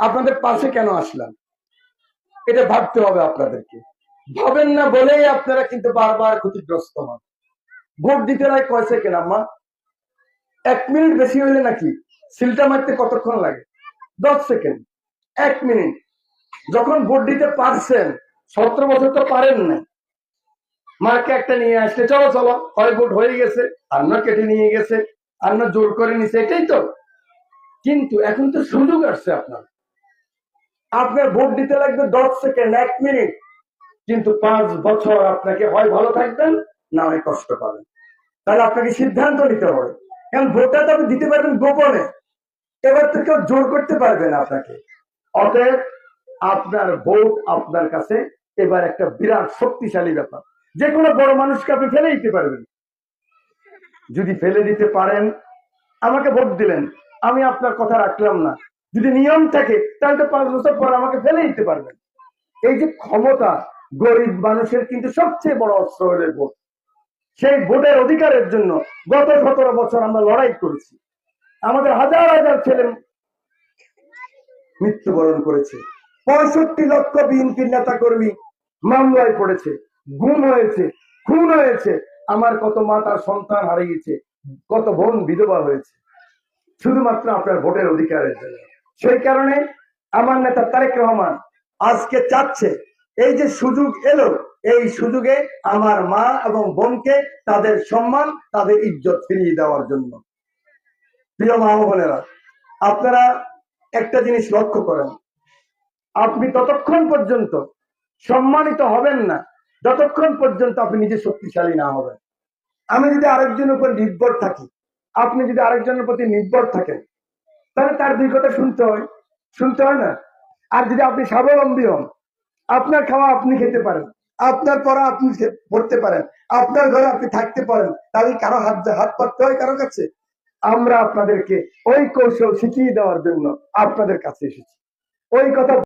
আপনাদের পাশে কেন আসলাম? এটা ভাবতে হবে আপনাদেরকে। ভাবেন না বলেই আপনারা কিন্তু বারবার ক্ষতিগ্রস্ত হন। ভোট দিতে নাই কয় সেকেন্ড আম্মা? এক মিনিট বেশি হইলে নাকি? সিলটা মারতে কতক্ষণ লাগে? দশ সেকেন্ড এক মিনিট। যখন ভোট দিতে পারছেন, সতেরো বছর তো পারেন না। মাকে একটা নিয়ে আসলে, চলো চলো হয় ভোট হয়ে গেছে আন্ন কেটে নিয়ে গেছে আন্ন জোর করে নিছে, এটাই তো। কিন্তু এখন তো সুযোগ আসছে আপনার। আপনার ভোট দিতে লাগবে দশ সেকেন্ড, এক মিনিট। কিন্তু পাঁচ বছর আপনাকে হয় ভালো থাকবেন, না হয় কষ্ট পাবেন। তাহলে আপনাকে সিদ্ধান্ত নিতে হবে। কারণ ভোটটা তো আপনি দিতে পারবেন গোপনে। এবার তো কেউ জোর করতে পারবে না আপনাকে। অতএব আপনার ভোট আপনার কাছে এবার একটা বিরাট শক্তিশালী ব্যাপার। যে কোনো বড় মানুষকে আপনি ফেলে দিতে পারবেন। যদি ফেলে দিতে পারেন, আমাকে ভোট দিলেন। আমি আপনার কথা রাখলাম না। যদি নিয়ম থাকে, তাহলে তো পাঁচ বছর পর আমাকে ফেলে দিতে পারবেন। এই যে ক্ষমতা গরিব মানুষের কিন্তু সবচেয়ে বড় অস্ত্র হলে ভোট। সেই ভোটের অধিকারের জন্য গত সতেরো বছর আমরা লড়াই করেছি। আমাদের হাজার হাজার ছেলে মৃত্যুবরণ করেছে। পঁয়ষট্টি লক্ষ বিএনপির নেতা কর্মী মামলায় পড়েছে, গুম হয়েছে, খুন হয়েছে। আমার কত মা তার সন্তান হারিয়েছে, কত বোন বিধবা হয়েছে। শুধুমাত্র আপনার ভোটের অধিকারের জন্য। সেই কারণে আমার নেতা তারেক রহমান আজকে চাচ্ছে, এই যে সুযোগ এলো, এই সুযোগে আমার মা এবং বোনকে তাদের সম্মান, তাদের ইজ্জত ফিরিয়ে দেওয়ার জন্য। প্রিয় মা বোনেরা, আপনারা একটা জিনিস লক্ষ্য করেন। আপনি ততক্ষণ পর্যন্ত সম্মানিত হবেন না, যতক্ষণ পর্যন্ত আপনি নিজে শক্তিশালী না হবেন। আমি যদি আরেকজনের উপর নির্ভর থাকি, আপনি যদি আরেকজনের প্রতি নির্ভর থাকেন তাহলে তার দুই কথা শুনতে হয়। শুনতে হয় না? আর যদি আপনি স্বাবলম্বী হন, আপনার খাওয়া আপনি খেতে পারেন, আপনার পড়া আপনি পড়তে পারেন, আপনার ঘরে আপনি থাকতে পারেন, তাহলে কারও হাত হাত পাততে হয় কারও কাছে? আমরা আপনাদেরকে ওই কৌশল শিখিয়ে দেওয়ার জন্য আপনাদের কাছে এসেছি। ওই কথা